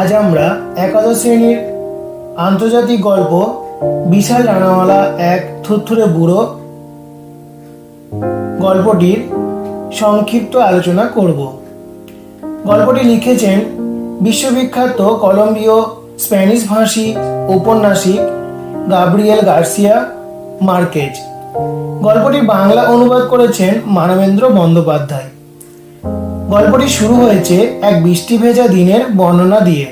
আজ আমরা একাদশ শ্রেণির আন্তর্জাতিক গল্প বিশাল রানাওয়ালা এক থুরথুরে বুড়ো গল্পটির সংক্ষিপ্ত আলোচনা করব। গল্পটি লিখেছেন বিশ্ববিখ্যাত কলম্বিয় স্প্যানিশ ভাষী ঔপন্যাসিক গাব্রিয়েল গার্সিয়া মার্কেজ। গল্পটি বাংলা অনুবাদ করেছেন মানবেন্দ্র বন্দ্যোপাধ্যায়। গল্পটি শুরু হয়েছে এক বৃষ্টি ভেজা দিনের বর্ণনা দিয়ে।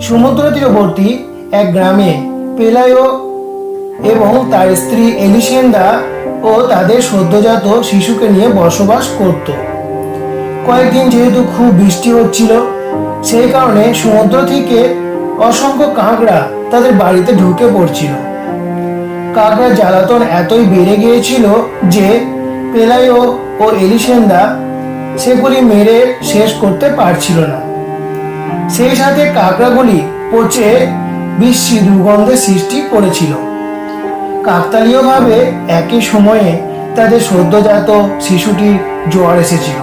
সমুদ্র তীরবর্তী এক গ্রামে পেলায়ো এবং তার স্ত্রী এলিসেন্দা ও তাদের সদ্যজাত শিশুকে নিয়ে বসবাস করত। কয়েকদিন যেহেতু খুব বৃষ্টি হচ্ছিল, সেই কারণে সমুদ্র থেকে অসংখ্য কাঁকড়া তাদের বাড়িতে ঢুকে পড়ছিল। কাকড়ার জ্বালাতন এতই বেড়ে গিয়েছিল যে পেলায়ো ও এলিসেন্দা সেগুলি মেরে শেষ করতে পারছিল না। সেই সাথে কাকড়াগুলি পচে বিশ্রী দুর্গন্ধের সৃষ্টি করেছিল। কাকতালীয়ভাবে একই সময়ে তাদের সদ্যজাত শিশুটির জ্বর এসেছিল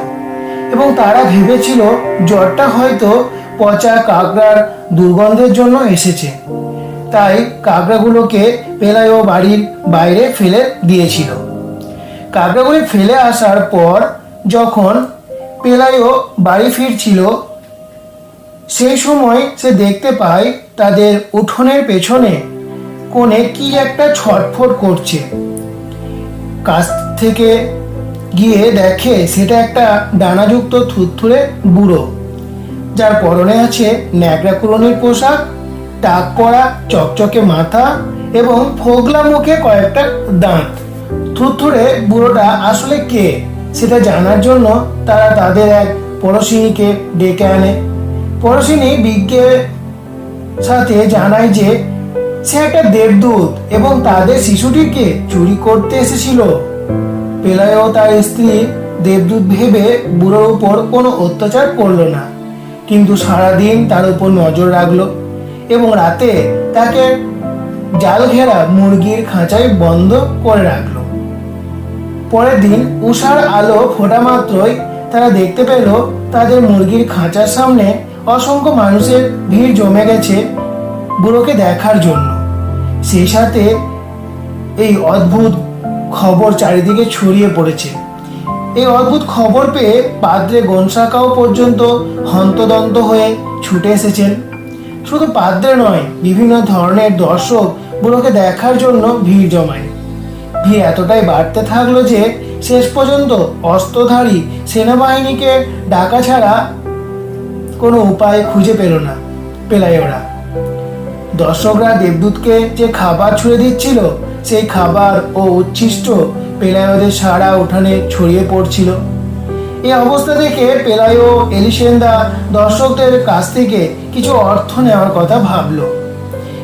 এবং তারা ভেবেছিল জ্বরটা হয়তো পচা কাকড়ার দুর্গন্ধের জন্য এসেছে। তাই কাকড়াগুলোকে পেলায়ও বাড়ির বাইরে ফেলে দিয়েছিল। কাকড়াগুলি ফেলে আসার পর যখন পেলায়ও বাড়ি ফিরছিল। সেই সময় সে দেখতে পায় তাদের উঠোনের পেছনে কোণে কি একটা ছটফট করছে। কাছ থেকে গিয়ে দেখে সেটা একটা ডানাযুক্ত থুরথুরে বুড়ো, যার পরনে আছে ন্যাকড়া কুরনির পোশাক, টাক করা চকচকে মাথা এবং ফোগলা মুখে কয়েকটা দাঁত। থুরথুরে বুড়োটা আসলে কে? সেটা জানার জন্য তারা তাদের এক পড়শিনীকে ডেকে আনে। পড়শিনী বিজ্ঞের সাথে জানায় যে, সে একটা দেবদূত এবং তাদের শিশুটিকে চুরি করতে এসেছিল। পেলায়ও তার স্ত্রী দেবদূত ভেবে বুড়োর উপর কোনো অত্যাচার করল না, কিন্তু সারাদিন তার উপর নজর রাখল এবং রাতে তাকে জাল ঘেরা মুরগির খাঁচায় বন্ধ করে রাখল। পরের দিন উষার আলো ফোটা মাত্রই তারা দেখতে পেল তাদের মুরগির খাঁচার সামনে অসংখ্য মানুষের ভিড় জমে গেছে বুড়োকে দেখার জন্য। সেই সাথে এই অদ্ভুত খবর চারিদিকে ছড়িয়ে পড়েছে। এই অদ্ভুত খবর পেয়ে পাদ্রে গনসাকাও পর্যন্ত হন্তদন্ত হয়ে ছুটে এসেছেন। শুধু পাদ্রে নয়, বিভিন্ন ধরনের দর্শক বুড়োকে দেখার জন্য ভিড় জমায়। ভিড় এতটাই বাড়তে থাকল যে শেষ পর্যন্ত অস্ত্রধারী সেনাবাহিনীকে ডাকা ছাড়া কোনো উপায় খুঁজে পেল না পেলায় ওরা। দর্শকরা দেবদূতকে যে খাবার ছুঁড়ে দিচ্ছিল, সেই খাবার ও উচ্ছিষ্ট পেলায়দের সারা উঠানে ছড়িয়ে পড়ছিল। এই অবস্থা দেখে পেলায় এলিসেন্দা দর্শকদের কাছ থেকে কিছু অর্থ নেওয়ার কথা ভাবলো।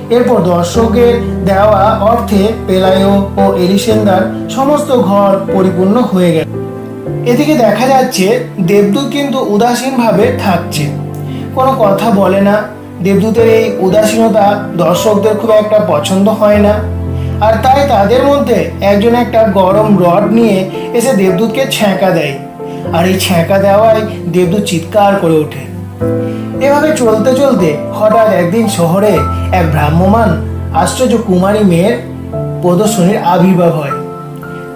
এরপর দর্শকের দেওয়া অর্থে পেলায়ো ও এলিসেন্দার সমস্ত ঘর পরিপূর্ণ হয়ে গেল। এদিকে দেখা যাচ্ছে দেবদূত কিন্তু উদাসীনভাবে থাকছে। কোনো কথা বলে না। দেবদূতের এই উদাসীনতা দর্শকদের খুব একটা পছন্দ হয় না। আর তাই তাদের মধ্যে একজন একটা গরম রড নিয়ে এসে দেবদূতকে ছ্যাঁকা দেয়। আর এই ছ্যাঁকা দেওয়ায় দেবদূত চিৎকার করে ওঠে। এভাবে চলতে চলতে হঠাৎ একদিন শহরে এক ভ্রাম্যমান আশ্চর্য কুমারী মেয়ের প্রদর্শনীর আবির্ভাব হয়,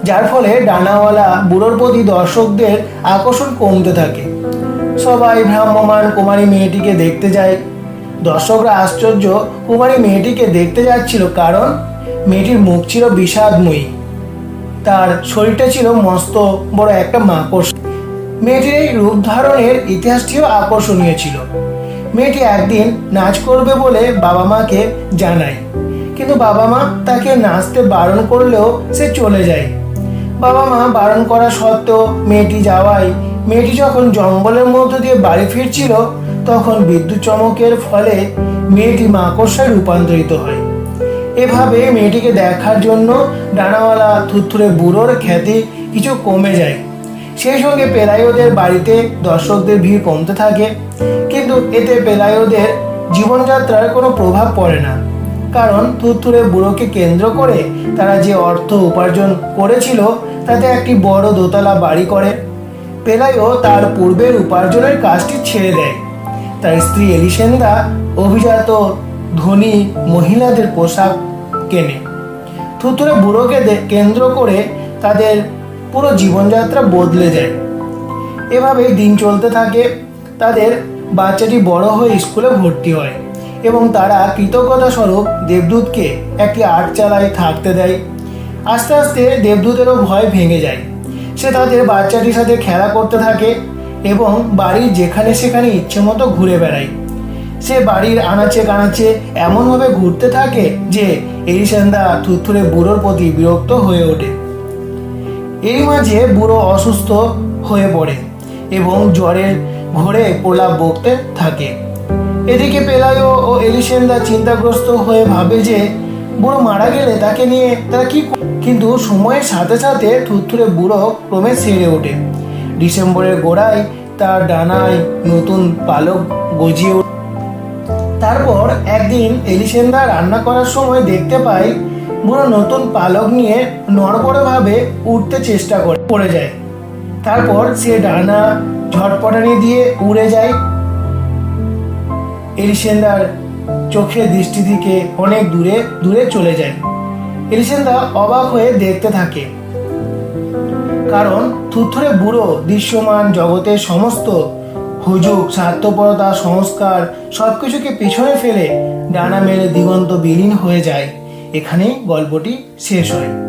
যার ফলে ডানাওয়ালা বুড়োর প্রতি দর্শকদের আকর্ষণ কমতে থাকে। সবাই ভ্রাম্যমান কুমারী মেয়েটিকে দেখতে যায়। দর্শকরা আশ্চর্য কুমারী মেয়েটিকে দেখতে যাচ্ছিল কারণ মেয়েটির মুখ ছিল বিষাদময়ী। তার শরীরটা ছিল মস্ত, বড় একটা মাকড় মেয়েটির এই রূপ ধারণের ইতিহাসটিও আকর্ষণীয় ছিল। মেয়েটি একদিন নাচ করবে বলে বাবা মাকে জানায়। কিন্তু বাবা মা তাকে নাচতে বারণ করলেও সে চলে যায়। বাবা মা বারণ করা সত্ত্বেও মেয়েটি যাওয়ায় মেয়েটি যখন জঙ্গলের মধ্য দিয়ে বাড়ি ফিরছিল, তখন বিদ্যুৎ চমকের ফলে মেয়েটি মাকড়সায় রূপান্তরিত হয়। এভাবে মেয়েটিকে দেখার জন্য ডানাওয়ালা থুরথুরে বুড়োর খ্যাতি কিছু কমে যায়। সেই সঙ্গে পেলায়োদের বাড়িতে দর্শকদের ভিড় কমতে থাকে। কিন্তু এতে পেলায়োদের জীবনযাত্রার কোনো প্রভাব পড়ে না। কারণ থুরথুরে বুড়োকে কেন্দ্র করে তারা যে অর্থ উপার্জন করেছিল, তাতে একটি বড় দোতলা বাড়ি করে। পেলায়ও তার পূর্বের উপার্জনের কাজটি ছেড়ে দেয়। তার স্ত্রী এলিসেন্দা অভিজাত ধনী মহিলাদের পোশাক কেনে। থুতুরে বুড়োকে কেন্দ্র করে তাদের পুরো জীবনযাত্রা বদলে যায়। এভাবে দিন চলতে থাকে, তাদের বাচ্চাটি বড় হয়ে স্কুলে ভর্তি হয় এবং তারা কৃতজ্ঞতা স্বরূপ দেবদূতকে একটি আটচালায় থাকতে দেয়। আস্তে আস্তে দেবদূতেরও ভয় ভেঙে যায়। সে তাদের বাচ্চাটির সাথে খেলা করতে থাকে এবং বাড়ির যেখানে সেখানে ইচ্ছে মতো ঘুরে বেড়ায়। সে বাড়ির আনাচে কানাচে এমনভাবে ঘুরতে থাকে যে এরিসেন্দা থুরথুরে বুড়োর প্রতি বিরক্ত হয়ে ওঠে। এই মাঝে বুড়ো অসুস্থ হয়ে পড়ে এবং জ্বরের ঘোরে প্রলাপ বকতে থাকে এদিকে পেলায়ো ও এলিসেন্দা চিন্তাগ্রস্ত হয়ে ভাবে যে বুড়ো মারা গেলে তাকে নিয়ে তারা কি কিন্তু সময়ের সাথে সাথে থুরথুরে বুড়ো ক্রমে সেরে ওঠে ডিসেম্বরের গোড়ায় তার ডানায় নতুন পালক গজিয়ে। তারপর একদিন এলিসেন্দা রান্না করার সময় দেখতে পাই বুড়ো নতুন পালক নিয়ে নড়বড়ভাবে উঠতে চেষ্টা করে, পড়ে যায়। তারপর সে ডানা ঝটপটানি দিয়ে উড়ে যায়। এলিসেন্দার চোখের দৃষ্টি থেকে অনেক দূরে দূরে চলে যায়। এলিসেন্দা অবাক হয়ে দেখতে থাকে। কারণ থুথুরে বুড়ো দৃশ্যমান জগতের সমস্ত হুজুগ, স্বার্থপরতা, সংস্কার সবকিছুকে পিছনে ফেলে ডানা মেলে দিগন্ত বিলীন হয়ে যায়। এখানেই গল্পটি শেষ হয়।